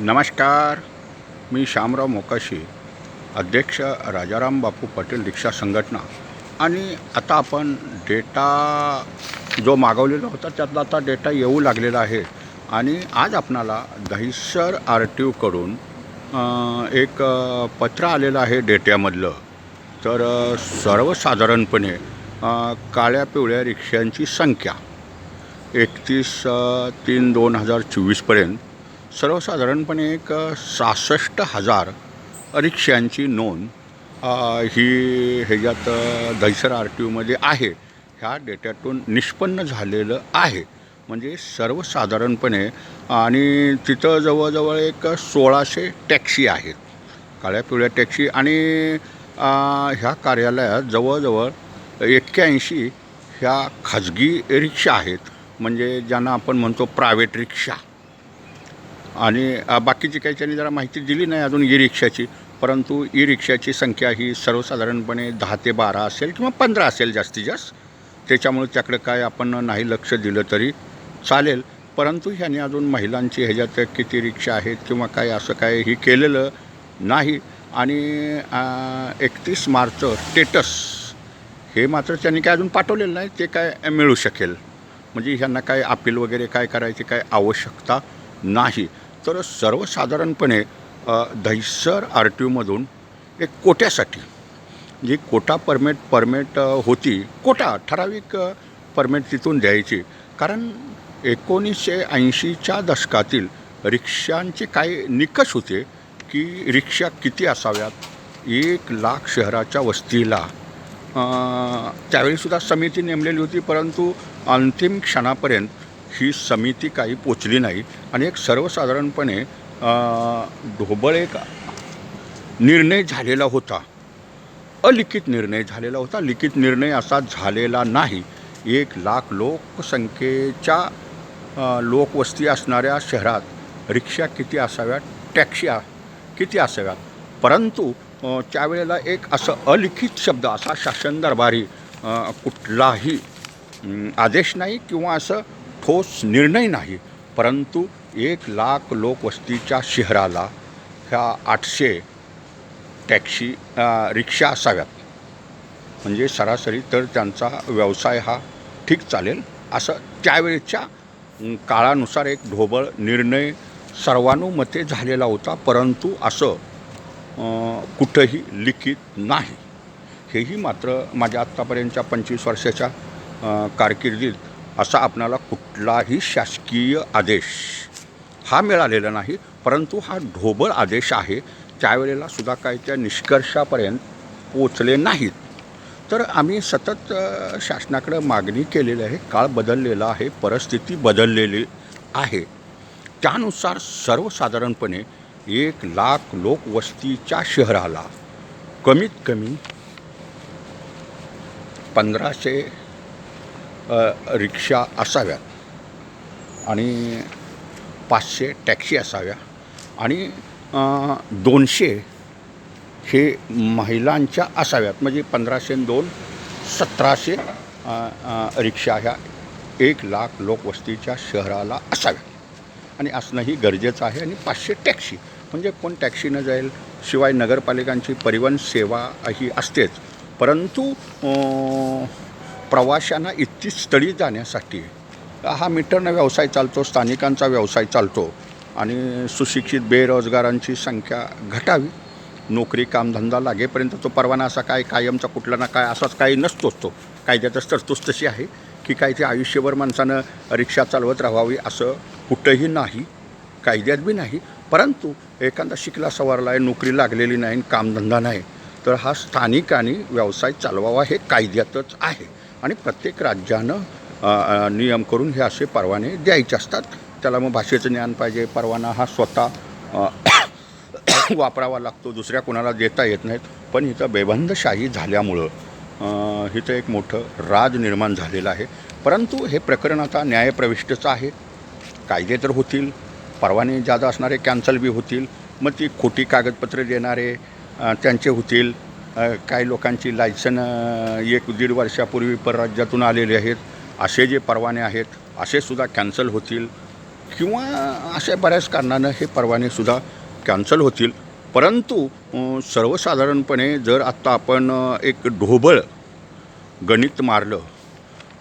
नमस्कार मी श्यामराव मोकाशी अध्यक्ष राजाराम बापू पटेल रिक्षा संघटना. आणि आता आपण डेटा जो मागवलेला होता त्यातला आता डेटा येऊ लागलेला आहे. आणि आज आपणाला दहिसर आर टी ओकडून एक पत्र आलेलं आहे डेट्यामधलं. तर सर्वसाधारणपणे काळ्या पिवळ्या रिक्षांची संख्या एकतीस तीन दोन हजार चोवीसपर्यंत सर्वसाधारणपणे एक सहासष्ट हजार रिक्षांची नोंद ही ह्याच्यात दहिसर आर टी ओमध्ये आहे. ह्या डेट्यातून निष्पन्न झालेलं आहे. म्हणजे सर्वसाधारणपणे आणि तिथं जवळजवळ एक सोळाशे टॅक्सी आहेत. काळ्या पिवळ्या टॅक्सी आणि ह्या कार्यालयात जवळजवळ एक्क्याऐंशी ह्या खाजगी रिक्षा आहेत. म्हणजे ज्यांना आपण म्हणतो प्रायव्हेट रिक्षा. आणि बाकीची काही त्यांनी जरा माहिती दिली नाही अजून ई रिक्षाची परंतु ई रिक्षाची संख्या ही सर्वसाधारणपणे दहा ते बारा असेल किंवा पंधरा असेल जास्तीत जास्त. त्याच्यामुळे त्याकडे काय आपण नाही लक्ष दिलं तरी चालेल. परंतु ह्याने अजून महिलांची ह्याच्यात किती रिक्षा आहेत किंवा काय असं काय ही केलेलं नाही. आणि एकतीस मार्च स्टेटस हे मात्र त्यांनी काय अजून पाठवलेलं नाही ते काय मिळू शकेल. म्हणजे ह्यांना काय अपील वगैरे काय करायची काय आवश्यकता नाही. तर सर्वसाधारणपणे दहिसर आर टी ओमधून एक कोट्यासाठी जी कोटा परमिट परमिट होती कोटा ठराविक परमिट तिथून द्यायची. कारण एकोणीसशे ऐंशीच्या दशकातील रिक्षांचे काही निकष होते की रिक्षा किती असाव्यात? एक लाख शहराच्या वस्तीला. त्यावेळीसुद्धा समिती नेमलेली होती परंतु अंतिम क्षणापर्यंत ही समिती काही पोचली नाही आणि एक सर्वसाधारणपणे ढोबळ एक निर्णय झालेला होता. अलिखित निर्णय झालेला होता. लिखित निर्णय असा झालेला नाही. एक लाख लोकसंख्येच्या लोकवस्ती असणाऱ्या शहरात रिक्षा किती असाव्यात? टॅक्सी किती असाव्यात? परंतु त्यावेळेला एक असं अलिखित शब्द असा शासन दरबारी कुठलाही आदेश नाही किंवा असं ठोस निर्णय नाही परंतु एक लाख लोकवस्तीच्या शहराला ह्या आठशे टॅक्सी रिक्षा असाव्यात. म्हणजे सरासरी तर त्यांचा व्यवसाय हा ठीक चालेल असं त्यावेळच्या काळानुसार एक ढोबळ निर्णय सर्वानुमते झालेला होता परंतु असं कुठंही लिखित नाही. हेही मात्र माझ्या आत्तापर्यंतच्या पंचवीस वर्षाच्या कारकिर्दीत असा आपणाला कुठलाही शासकीय आदेश हा मिळालेला नाही परंतु हा ढोबळ आदेश आहे त्यावेळेला सुद्धा काही त्या निष्कर्षापर्यंत पोचले नाहीत. तर आम्ही सतत शासनाकडे शासनाकडं मागणी केलेली आहे काळ बदललेला आहे परिस्थिती बदललेली आहे. त्यानुसार सर्वसाधारणपणे एक लाख लोकवस्तीच्या शहराला कमीत कमी पंधराशे रिक्षा असाव्यात आणि पाचशे टॅक्सी असाव्या आणि दोनशे हे महिलांच्या असाव्यात. म्हणजे पंधराशे दोन सतराशे रिक्षा ह्या एक लाख लोकवस्तीच्या शहराला असाव्या. आणि असणंही गरजेचं आहे. आणि पाचशे टॅक्सी. म्हणजे कोण टॅक्सीनं जाईल? शिवाय नगरपालिकांची परिवहन सेवा ही असतेच. परंतु प्रवाशांना इतकी स्थळी जाण्यासाठी. हा मीटरनं व्यवसाय चालतो स्थानिकांचा व्यवसाय चालतो आणि सुशिक्षित बेरोजगारांची संख्या घटावी. नोकरी कामधंदा लागेपर्यंत तो परवाना असा काय कायमचा कुठला ना काय असाच काही नसतोच तो. कायद्यातच तरतूद तशी आहे की काय ते आयुष्यभर माणसानं रिक्षा चालवत राहावी असं कुठंही नाही कायद्यात बी नाही. परंतु एखादा शिकला सवारला आहे नोकरी लागलेली नाही कामधंदा नाही तर हा स्थानिकांनी व्यवसाय चालवावा हे कायद्यातच आहे. आणि प्रत्येक राज्यानं नियम करून हे असे परवाने द्यायचे असतात. त्याला मग भाषेचं ज्ञान पाहिजे. परवाना हा स्वतः वापरावा लागतो. दुसऱ्या कोणाला देता येत नाहीत. पण इथं बेबंदशाही झाल्यामुळं इथं एक मोठं राज निर्माण झालेलं आहे. परंतु हे प्रकरण आता न्यायप्रविष्टचं आहे. कायदे तर होतील. परवाने जादा असणारे कॅन्सल बी होतील. मग ती खोटी कागदपत्रे देणारे त्यांचे होतील. काही लोकांची लायसन एक दीड वर्षापूर्वी परराज्यातून आलेले आहेत. असे जे परवाने आहेत असे सुद्धा कॅन्सल होतील. किंवा अशा बऱ्याच कारणानं हे परवानेसुद्धा कॅन्सल होतील. परंतु सर्वसाधारणपणे जर आत्ता आपण एक ढोबळ गणित मारलं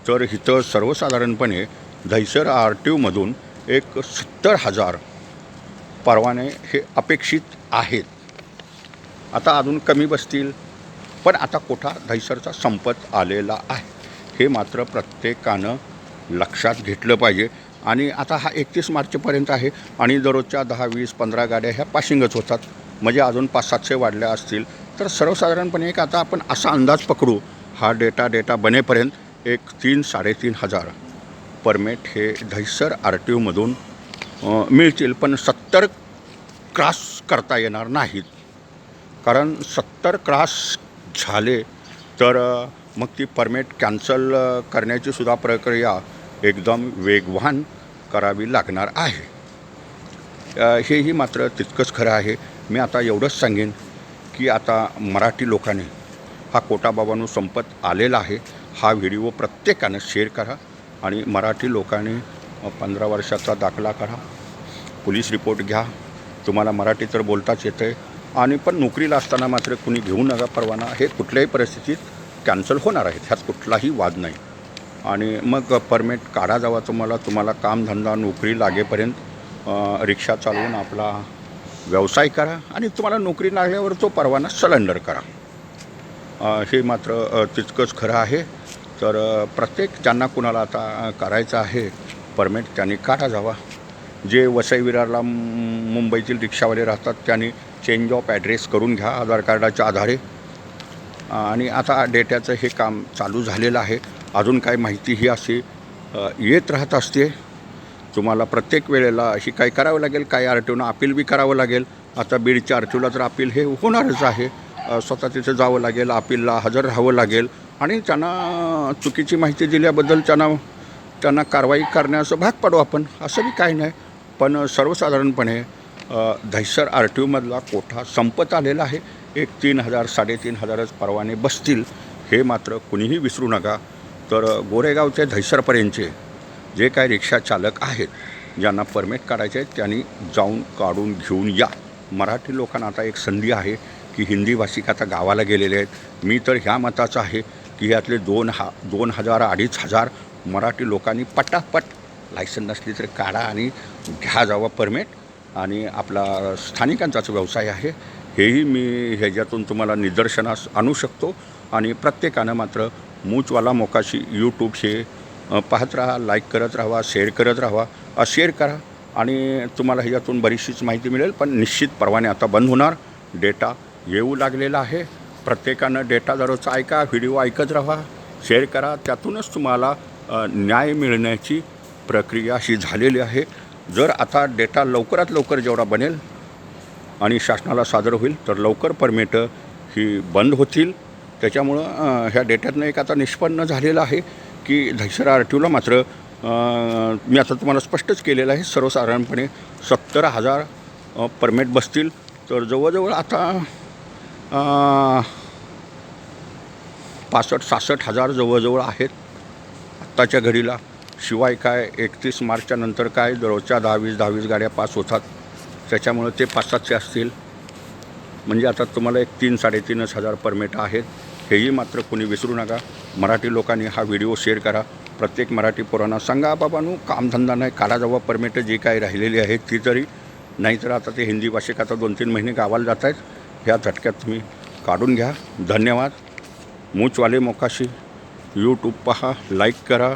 तर इथं सर्वसाधारणपणे दहिसर आर टी ओमधून एक सत्तर हजार परवाने हे अपेक्षित आहेत. आता अजून कमी बसतील. पण आता कोठा दहिसरचा संपत आलेला आहे. हे मात्र प्रत्येकानं लक्षात घेतलं पाहिजे. आणि आता हा एकतीस मार्चपर्यंत आहे आणि दररोजच्या दहा वीस पंधरा गाड्या ह्या पाशिंगच होतात. म्हणजे अजून पाच सातशे वाढल्या असतील. तर सर्वसाधारणपणे एक आता आपण असा अंदाज पकडू. हा डेटा डेटा बनेपर्यंत एक तीन साडेतीन हजार परमेट हे दहिसर आर टी ओमधून मिळतील. पण सत्तर क्रॉस करता येणार नाहीत. कारण सत्तर क्रॉस झाले तर मग ती परमिट कॅन्सल करण्याची सुद्धा प्रक्रिया एकदम वेगवान करावी लागणार आहे. हेही मात्र तितकंच खरं आहे. मी आता एवढंच सांगेन की आता मराठी लोकांनी हा कोटाबाबांनो संपत आलेला आहे. हा व्हिडिओ प्रत्येकानं शेअर करा आणि मराठी लोकांनी पंधरा वर्षाचा दाखला करा. पोलीस रिपोर्ट घ्या. तुम्हाला मराठी तर बोलताच येतं आहे आणि पण नोकरीला असताना मात्र कुणी घेऊ नका परवाना हे कुठल्याही परिस्थितीत कॅन्सल होणार आहेत. ह्यात कुठलाही वाद नाही. आणि मग परमिट काढा जावा तुम्हाला. तुम्हाला कामधंदा नोकरी लागेपर्यंत रिक्षा चालवून आपला व्यवसाय करा आणि तुम्हाला नोकरी लागल्यावर तो परवाना सलेंडर करा. हे मात्र तितकंच खरं आहे. तर प्रत्येक ज्यांना कुणाला आता करायचं आहे परमिट त्यांनी काढा जावा. जे वसई विरारला मुंबईतील रिक्षावाले राहतात त्यांनी चेंज ऑफ ॲड्रेस करून घ्या आधार कार्डाच्या आधारे. आणि आता डेट्याचं हे काम चालू झालेलं आहे. अजून काय माहिती ही अशी येत राहत असते. तुम्हाला प्रत्येक वेळेला अशी काय करावं लागेल काय आर टी ओनं अपील बी करावं लागेल. आता बीडच्या आर टी ओला तर अपील हे होणारच आहे स्वतः तिथे जावं लागेल अपीलला हजर राहावं लागेल. आणि त्यांना चुकीची माहिती दिल्याबद्दल त्यांना त्यांना कारवाई करण्याचं भाग पाडू आपण असं बी काही नाही. पण सर्वसाधारणपणे दहिसर आर टी ओमधला कोठा संपत आलेला आहे. एक तीन हजार साडेतीन हजारच परवाने बसतील. हे मात्र कुणीही विसरू नका. तर गोरेगावचे दहिसरपर्यंतचे जे काय रिक्षा चालक आहेत ज्यांना परमिट काढायचे आहेत त्यांनी जाऊन काढून घेऊन या. मराठी लोकांना आता एक संधी आहे की हिंदी भाषिक आता गावाला गेलेले आहेत. मी तर ह्या मताचा आहे की यातले दोन हा दोन हजार अडीच हजार मराठी लोकांनी पटापट लायसन नसली तर काढा आणि घ्या जावा परमिट. आणि आपला स्थानिकांचाच व्यवसाय आहे हेही मी ह्याच्यातून तुम्हाला निदर्शनास आणू शकतो. आणि प्रत्येकानं मात्र मूचवाला मोकाशी यूट्यूबशी पाहत राहा लाईक करत राहा शेअर करत राहा शेअर करा. आणि तुम्हाला ह्याच्यातून बरीचशीच माहिती मिळेल पण निश्चित परवाने आता बंद होणार. डेटा येऊ लागलेला आहे. प्रत्येकानं डेटा दररोज ऐका व्हिडिओ ऐकत राहा शेअर करा. त्यातूनच तुम्हाला न्याय मिळण्याची प्रक्रिया ही झालेली आहे. जर आता डेटा लवकरात लवकर जेवढा बनेल आणि शासनाला सादर होईल तर लवकर परमिट ही बंद होतील. त्याच्यामुळं ह्या डेट्यातनं एक आता निष्पन्न झालेलं आहे की दहिसर आर टी ओला मात्र मी आता तुम्हाला स्पष्टच केलेलं आहे सर्वसाधारणपणे सत्तर हजार परमिट बसतील. तर जवळजवळ आता पासष्ट सासष्ट हजार जवळजवळ आहेत आत्ताच्या घडीला. शिवाय काय एकतीस मार्चच्या नंतर काय दररोजच्या दहावीस दहावीस गाड्या पास होतात त्याच्यामुळं ते पाच सातशे असतील. म्हणजे आता तुम्हाला एक तीन साडेतीनच हजार परमिट आहेत. हेही मात्र कोणी विसरू नका. मराठी लोकांनी हा व्हिडिओ शेअर करा. प्रत्येक मराठी पोरांना सांगा बाबानू कामधंदा नाही काढा जावा परमिट जी काही राहिलेली आहेत ती तरी. नाहीतर आता ते हिंदी भाषिक आता दोन तीन महिने गावाला जात आहेत. ह्या झटक्यात तुम्ही काढून घ्या. धन्यवाद. मूचवाले मोकाशी. यूट्यूब पहा लाईक करा.